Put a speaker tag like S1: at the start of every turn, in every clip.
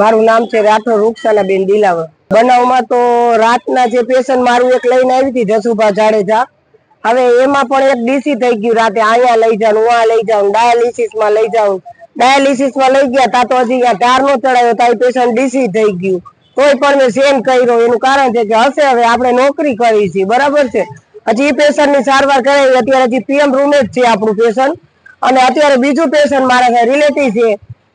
S1: મારું નામ છે રાઠોડ રૂક્ષાના બેન દિલાવર. બનાવમાં તો રાતના જે પેશન્ટ મારું એક લઈને આવી હતી જસુભા જાડેજા, હવે એમાં પણ એક ડીસી થઈ ગયું રાતે, અહીંયા લઈ જાઉં ઉहाँ લઈ જાઉં, ડાયાલિસિસમાં લઈ જાઉં. ડાયાલિસિસમાં લઈ ગયા, તા તો હજી અહીંયા ધાર નો ચડાયો તા પેશન્ટ ડીસી થઈ ગયું. તોય પણ મેં સેન કર્યો, એનું કારણ છે કે હશે હવે, આપણે નોકરી કરી છે બરાબર છે? હજી એ પેશન્ટની સારવાર કરાવી, અત્યારે હજી પીએમ રૂમે જ છે આપણું પેશન્ટ અને અત્યારે બીજું પેશન્ટ મારા રિલેટિવ છે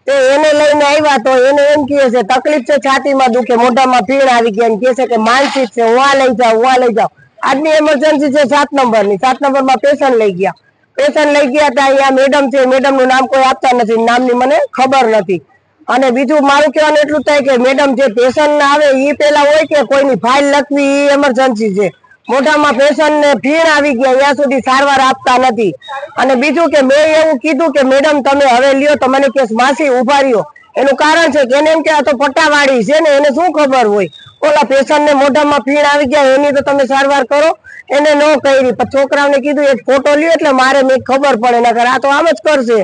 S1: તે એને લઈને આવ્યા તો એને એમ કહે છે, તકલીફ છે, છાતીમાં દુખે, મોઢામાં પીણ આવી ગયા. કહે છે કે માનસિક છે, હું આ લઈ જાઉં, હું આ લઈ જાઉં. આજની એમરજન્સી છે સાત નંબરની સાત નંબરમાં પેશન્ટ લઈ ગયા. પેશન્ટ લઈ ગયા ત્યાં અહીંયા મેડમ છે મેડમનું નામ કોઈ આપતા નથી નામની મને ખબર નથી. અને બીજું મારું કહેવાનું એટલું થાય કે મેડમ જે પેશન્ટ આવે એ પેલા હોય કે કોઈની ફાઇલ લખવી એ એમરજન્સી છે. મોઢામાં પેશન્ટ ને ભીણ આવી ગયા ત્યાં સુધી સારવાર આપતા નથી. અને બીજું કે મેં એવું કીધું કે, મેડમ, તમે હવે લ્યો, તો મને કે માસી ઊભા રહ્યો. એનું કારણ છે કે એને એમ કે આ તો પટ્ટાવાળી છે ને, એને શું ખબર હોય? ઓલા પેશન્ટ ને મોઢામાં ભીણ આવી ગયા, એની તો તમે સારવાર કરો. એને ન કરી પણ છોકરાઓને કીધું, એક ફોટો લ્યો, એટલે મારે મેં ખબર પડે, નકર આ તો આમ જ કરશે.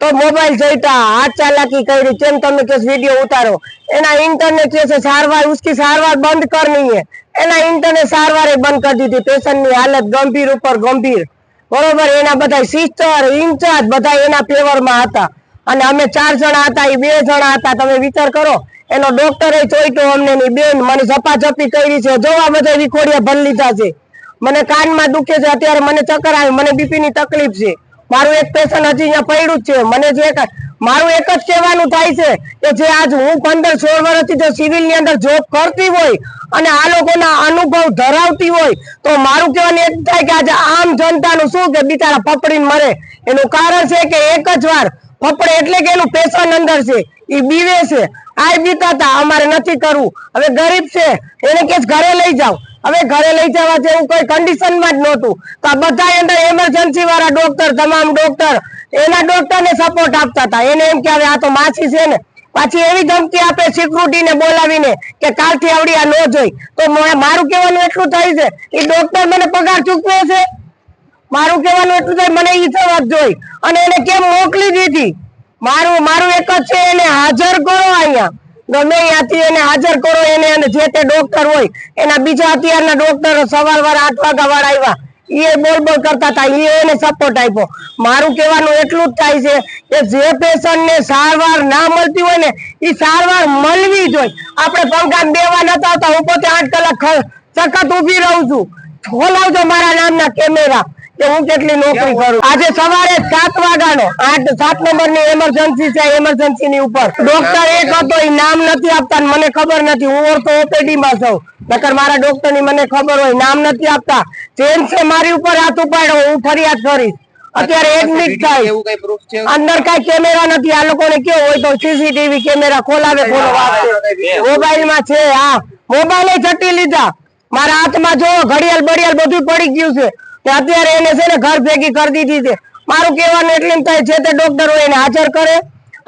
S1: તો મોબાઈલ જોઈતા હાથ ચાલાકી કરી, કેમ તમે કે વીડિયો ઉતારો. એના ઇન્ટરનેટ છે, સારવાર, ઉસકી સારવાર બંધ કરની હે. એના ઇન્ટરનેટ સારવારે બંધ કરી દીધી. પેશન્ટની હાલત ગંભીર ઉપર ગંભીર. બરોબર, એના બધા સિસ્ટર ઇન્ચાર્જ બધા એના ફેવરમાં હતા. અને અમે ચાર જણા હતા એ બે જણા હતા. તમે વિચાર કરો, એનો ડોક્ટરે ચોઈટો અમને ની બેન મને ઝપાઝપી કરી છે. જોવા બધા વિખોડિયા ભરી લીધા છે. મને કાનમાં દુખે છે, અત્યારે મને ચક્કર આવે, મને બીપી ની તકલીફ છે. મારું એક પેશન હજી અહીંયા પડ્યું છે. મને જે મારું એક જ કહેવાનું થાય છે કે જે આજ હું પંદર સોળ વર્ષથી જો સિવિલની અંદર જોબ કરતી હોય અને આ લોકોના અનુભવ ધરાવતી હોય, તો મારું કહેવાનું એક થાય કે આજે આમ જનતાનું શું કે બિચારા પપડીને મરે. એનું કારણ છે કે એક જ વાર પપડે એટલે કે એનું પેશન અંદર છે. એ બીવે છે. આ બીતા હતા અમારે નથી કરવું. હવે ગરીબ છે. એને કે ઘરે લઈ જાઓ. હવે ઘરે લઈ જવા જેવું કોઈ કન્ડિશનમાં જ નહોતું. તો આ બધા અંદર એમરજન્સી વાળા ડોક્ટર તમામ ડોક્ટર એના ડોક્ટર ને સપોર્ટ આપતા હતા. એને એમ કે, હવે આ તો માછી છે ને. પાછી એવી ધમકી આપે સિક્યુરિટી ને બોલાવીને કે, કાલથી આવડી આ ન જોઈ. તો મારું કહેવાનું એટલું થાય છે. એ ડોક્ટર મને પગાર ચૂકવે છે. મારું કહેવાનું એટલું થાય, મને ઈ વાત જોઈ. અને એને કેમ મોકલી દીધી? મારું મારું એક જ છે, એને હાજર કરો અહીંયા. ગમે ત્યાંથી એને હાજર કરો, એને અને જે તે ડોક્ટર હોય, એના બીજા અત્યારના ડોક્ટર સવાર વાર આઠ વાગ્યા વાળા આવ્યા. એ બોલ બોલ કરતા હતા એ એને સપોર્ટ આપ્યો. મારું કહેવાનું એટલું જ થાય છે કે જે પેશન્ટ ને સારવાર ના મળતી હોય ને એ સારવાર મળવી જોઈએ આપણે પંખા દેવા નતા આવતા, હું પોતે આઠ કલાક સખત ઊભી રહું છું. ખોલાવજો મારા નામના કેમેરા. કે હું કેટલી નોકરી કરું? આજે સવારે સાત વાગ્યાનો આઠ સાત નંબરની એમરજન્સી છે એમરજન્સી ની ઉપર. ડોક્ટર એક હતો એ નામ નથી આપતા મને ખબર નથી હું ઓર્થો ઓપીડી માં છું. નકર મારા ડોક્ટરની મને ખબર હોય નામ નથી આપતા. જેન્ટ્સે મારી ઉપર હાથ ઉપાડ્યો હું ફરિયાદ કરીશ. અત્યારે એડમિટ થાય.
S2: છે?
S1: અંદર કઈ કેમેરા નથી આ લોકોને કેવું હોય તો સીસીટીવી કેમેરા ખોલાવે ખોલો મોબાઈલમાં છે હા. મોબાઈલ જટી લીધા. મારા હાથમાં જો ઘડિયાળ બડિયાળ બધું પડી ગયું છે. અત્યારે એને છે ને ઘર ભેગી કરી દીધી છે. મારું કહેવાનું એટલે થાય છે તે ડોક્ટર હોય એને હાજર કરે.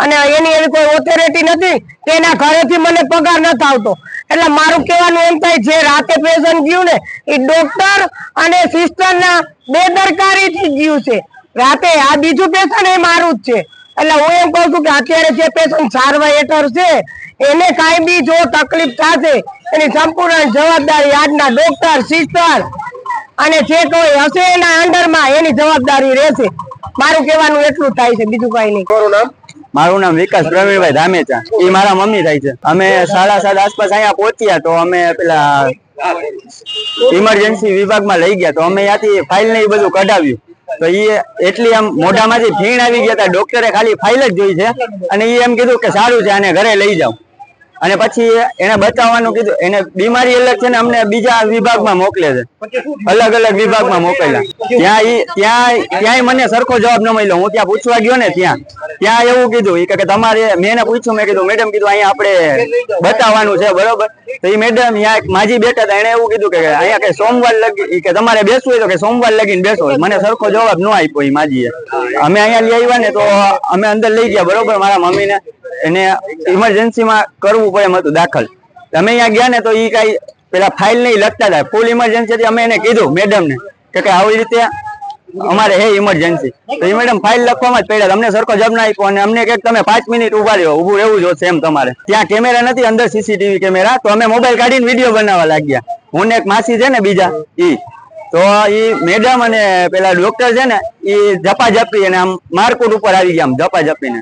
S1: અને એની એવી કોઈ ઓથોરિટી નથી એના ઘરેથી મને પગાર નથી આવતો. એટલે મારું કહેવાનું એમ થાય, જે રાતે પેશન્ટ ગયું ને, એ ડોક્ટર અને સિસ્ટર ના બેદરકારીથી ગયું છે. રાતે આ બીજું પેશન્ટ એ મારું જ છે. એટલે હું એમ કહું છું કે અત્યારે જે પેશન્ટ સારવાર હેઠળ છે, એને કાંઈ બી જો તકલીફ થશે, એની સંપૂર્ણ જવાબદારી આજના ડોક્ટર સિસ્ટર અને જે કોઈ હશે એના અંડરમાં એની જવાબદારી રહેશે. મારું કહેવાનું એટલું જ થાય છે બીજું કઈ નહીં.
S2: મારું નામ?
S3: મારું નામ વિકાસ પ્રવીણભાઈ ધામેચા. એ મારા મમ્મી થાય છે. અમે સાડા સાત આસપાસ અહીંયા પહોંચ્યા તો અમે પેલા ઇમરજન્સી વિભાગમાં લઈ ગયા તો અમે ત્યાંથી ફાઇલ ને એ બધું કઢાવ્યું. તો એ એટલી આમ મોઢામાંથી ફીણ આવી ગયા હતા. ડોક્ટરે ખાલી ફાઇલ જ જોઈ છે. અને એ એમ કીધું કે સારું છે આને ઘરે લઈ જાઓ. અને પછી એને બતાવવાનું કીધું એને બીમારી અલગ છે ને અમને બીજા વિભાગમાં મોકલે છે. અલગ અલગ વિભાગમાં મોકલ્યા. ત્યાં ત્યાં ત્યાંય મને સરખો જવાબ ન મળ્યો. હું ત્યાં પૂછવા ગયો ને ત્યાં. ત્યાં એવું કીધું કે તમારે મેં એને પૂછ્યું મેં કીધું મેડમ કીધું અહીંયા આપણે બતાવવાનું છે બરોબર? તો એ મેડમ ત્યાં માજી બેઠા હતા એને એવું કીધું કે અહીંયા કે સોમવાર લગી કે તમારે બેસવું હોય તો કે સોમવાર લગીને બેસો. મને સરખો જવાબ ન આપ્યો એ માજીએ. અમે અહીંયા લઈ આવ્યા ને તો અમે અંદર લઈ ગયા બરોબર? મારા મમ્મીને. એને ઇમરજન્સીમાં કરવું પડે એમ હતું દાખલ. અમે અહીંયા ગયા ને તો એ કઈ પેલા ફાઇલ નહીં લખતા હતા. ફૂલ ઇમરજન્સી અમે એને કીધું મેડમ ને કે આવી રીતે અમારે હે ઇમરજન્સી તો એ મેડમ ફાઇલ લખવામાં જ પડ્યા અમને સરખો જવાબ ના આપ્યો અને અમને કે તમે પાંચ મિનિટ ઊભા રહ્યો. ઉભું રહેવું જોશે એમ તમારે. ત્યાં કેમેરા નથી, અંદર સીસીટીવી કેમેરા. તો અમે મોબાઈલ કાઢીને વીડિયો બનાવવા લાગ્યા. હું એક માસી છે ને બીજા, ઈ. તો ઈ મેડમ અને પેલા ડોક્ટર છે ને, ઈ જપા જપી અને આમ મારકુટ ઉપર આવી ગયા આમ ઝપા ઝપીને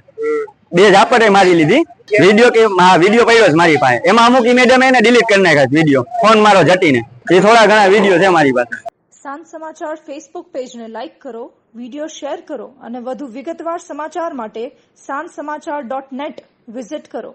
S3: બે ઝાપટે મારી લીધી. વીડિયો કે વીડિયો પડ્યો છે મારી પાસે. એમાં અમુક ઈ મેડમ એને ડિલીટ કરી નાખ્યા વીડિયો ફોન મારો જટીને. એ થોડા ઘણા વીડિયો છે મારી પાસે.
S2: સાંજ સમાચાર ફેસબુક પેજને લાઇક કરો વીડિયો શેર કરો અને વધુ વિગતવાર સમાચાર માટે સાંજ સમાચાર ડોટ નેટ વિઝિટ કરો.